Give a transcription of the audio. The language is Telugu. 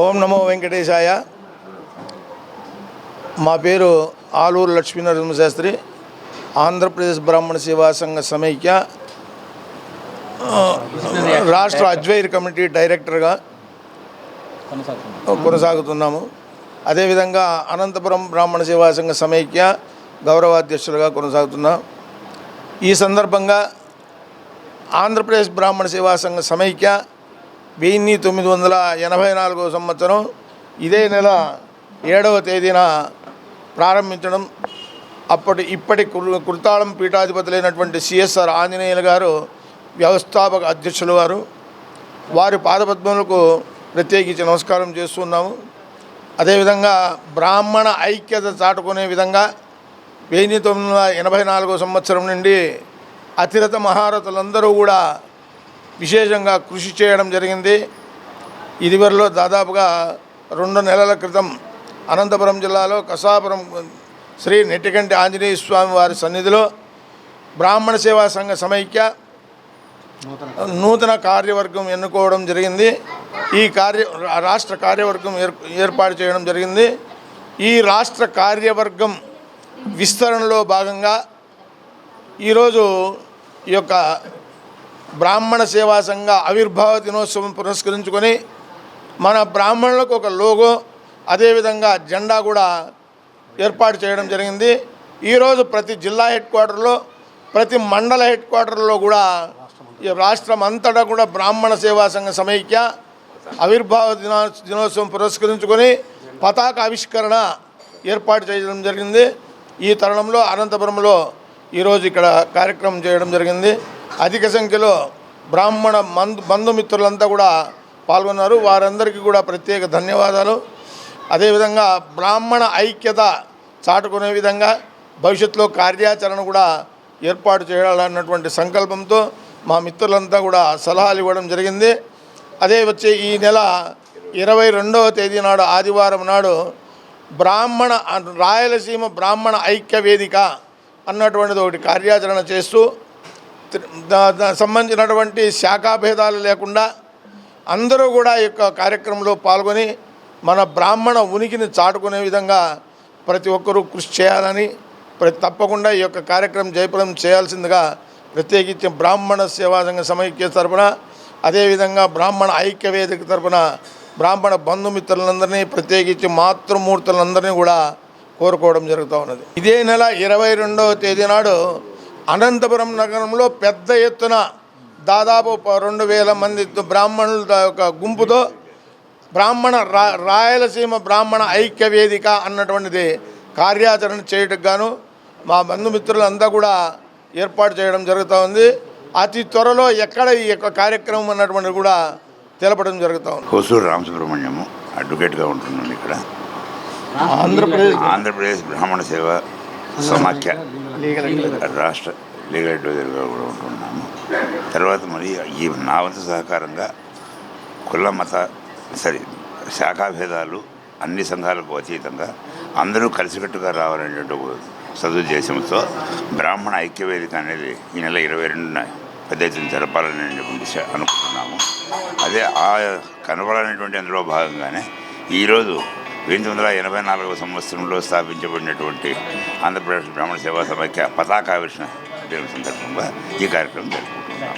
ఓం నమో వెంకటేశాయ. మా పేరు ఆలూరు లక్ష్మీ నరసింహశాస్త్రి ఆంధ్రప్రదేశ్ బ్రాహ్మణ సేవా సంఘ సమైక్య రాష్ట్ర అజ్వైర్ కమిటీ డైరెక్టర్గా కొనసాగుతున్నాము. అదేవిధంగా అనంతపురం బ్రాహ్మణ సేవా సంఘ సమైక్య గౌరవాధ్యక్షులుగా కొనసాగుతున్నాం. ఈ సందర్భంగా ఆంధ్రప్రదేశ్ బ్రాహ్మణ సేవా సంఘ సమైక్య వెయ్యి తొమ్మిది వందల ఎనభై నాలుగో సంవత్సరం ఇదే నెల ఏడవ తేదీన ప్రారంభించడం. అప్పటి ఇప్పటి కుర్తాళం పీఠాధిపతులైనటువంటి సిఎస్ఆర్ ఆంజనేయులు గారు వ్యవస్థాపక అధ్యక్షులు వారు. వారి పాదపద్మములకు ప్రత్యేకించి నమస్కారం చేస్తున్నాము. అదేవిధంగా బ్రాహ్మణ ఐక్యత చాటుకునే విధంగా వెయ్యి తొమ్మిది వందల ఎనభై నాలుగో సంవత్సరం నుండి అతిరథ మహారథులందరూ కూడా విశేషంగా కృషి చేయడం జరిగింది. ఇదివరలో దాదాపుగా రెండు నెలల క్రితం అనంతపురం జిల్లాలో కసాపురం శ్రీ నెట్టికంటి ఆంజనేయ స్వామి వారి సన్నిధిలో బ్రాహ్మణ సేవా సంఘ సమైక్య నూతన కార్యవర్గం ఎన్నుకోవడం జరిగింది. ఈ కార్య రాష్ట్ర కార్యవర్గం ఏర్ ఏర్పాటు చేయడం జరిగింది. ఈ రాష్ట్ర కార్యవర్గం విస్తరణలో భాగంగా ఈరోజు ఈ యొక్క బ్రాహ్మణ సేవా సంఘ ఆవిర్భావ దినోత్సవం పురస్కరించుకొని మన బ్రాహ్మణులకు ఒక లోగో అదేవిధంగా జెండా కూడా ఏర్పాటు చేయడం జరిగింది. ఈరోజు ప్రతి జిల్లా హెడ్ క్వార్టర్లో ప్రతి మండల హెడ్ క్వార్టర్లో కూడా ఈ రాష్ట్రం అంతటా కూడా బ్రాహ్మణ సేవా సంఘ సమైక్య ఆవిర్భావ దినో దినోత్సవం పురస్కరించుకొని పతాక ఆవిష్కరణ ఏర్పాటు చేయడం జరిగింది. ఈ తరుణంలో అనంతపురంలో ఈరోజు ఇక్కడ కార్యక్రమం చేయడం జరిగింది. అధిక సంఖ్యలో బ్రాహ్మణ మందు బంధుమిత్రులంతా కూడా పాల్గొన్నారు. వారందరికీ కూడా ప్రత్యేక ధన్యవాదాలు. అదేవిధంగా బ్రాహ్మణ ఐక్యత చాటుకునే విధంగా భవిష్యత్తులో కార్యాచరణ కూడా ఏర్పాటు చేయాలన్నటువంటి సంకల్పంతో మా మిత్రులంతా కూడా సలహాలు ఇవ్వడం జరిగింది. అదే వచ్చే ఈ నెల ఇరవై రెండవ తేదీ నాడు ఆదివారం నాడు బ్రాహ్మణ రాయలసీమ బ్రాహ్మణ ఐక్య వేదిక అన్నటువంటిది ఒకటి కార్యాచరణ చేస్తూ సంబంధించినటువంటి శాఖాభేదాలు లేకుండా అందరూ కూడా ఈ యొక్క కార్యక్రమంలో పాల్గొని మన బ్రాహ్మణ ఉనికిని చాటుకునే విధంగా ప్రతి ఒక్కరూ కృషి చేయాలని ప్రతి తప్పకుండా ఈ యొక్క కార్యక్రమం జయప్రదం చేయాల్సిందిగా ప్రత్యేకించి బ్రాహ్మణ సేవా సంఘ సమైక్య తరపున అదేవిధంగా బ్రాహ్మణ ఐక్య వేదిక తరపున బ్రాహ్మణ బంధుమిత్రులందరినీ ప్రత్యేకించి మాతృమూర్తులందరినీ కూడా కోరుకోవడం జరుగుతూ ఉన్నది. ఇదే నెల ఇరవై రెండవ తేదీ నాడు అనంతపురం నగరంలో పెద్ద ఎత్తున దాదాపు రెండు వేల మంది బ్రాహ్మణుల యొక్క గుంపుతో బ్రాహ్మణ రా రాయలసీమ బ్రాహ్మణ ఐక్య వేదిక అన్నటువంటిది కార్యాచరణ చేయటకు గాను మా బంధుమిత్రులంతా కూడా ఏర్పాటు చేయడం జరుగుతూ ఉంది. అతి త్వరలో ఎక్కడ ఈ యొక్క కార్యక్రమం అన్నటువంటిది కూడా తెలపడం జరుగుతూ ఉంది. హొసూరు రామసుబ్రహ్మణ్యము అడ్వకేట్గా ఉంటున్నాను ఇక్కడ. ఆంధ్రప్రదేశ్. ఆంధ్రప్రదేశ్ బ్రాహ్మణ సేవ సమాఖ్య. రాష్ట్ర లీగల్ అడ్వైజర్గా కూడా ఉంటున్నాము. తర్వాత మరి ఈ నా వంతు సహకారంగా కుల మత సరే శాఖాభేదాలు అన్ని సంఘాలకు అతీతంగా అందరూ కలిసికట్టుగా రావాలనేటువంటి ఒక సదుద్దేశంతో బ్రాహ్మణ ఐక్యవేదిక అనేది ఈ నెల ఇరవై రెండున పెద్ద ఎత్తున జరపాలనేటువంటి అనుకుంటున్నాము. అదే ఆ కనబడాలనేటువంటి అందులో భాగంగానే ఈరోజు ఎనిమిది వందల ఎనభై నాలుగవ సంవత్సరంలో స్థాపించబడినటువంటి ఆంధ్రప్రదేశ్ బ్రాహ్మణ సేవా సమైక్య పతాకావిష్ణ దినం సందర్భంగా ఈ కార్యక్రమం జరుగుతుంది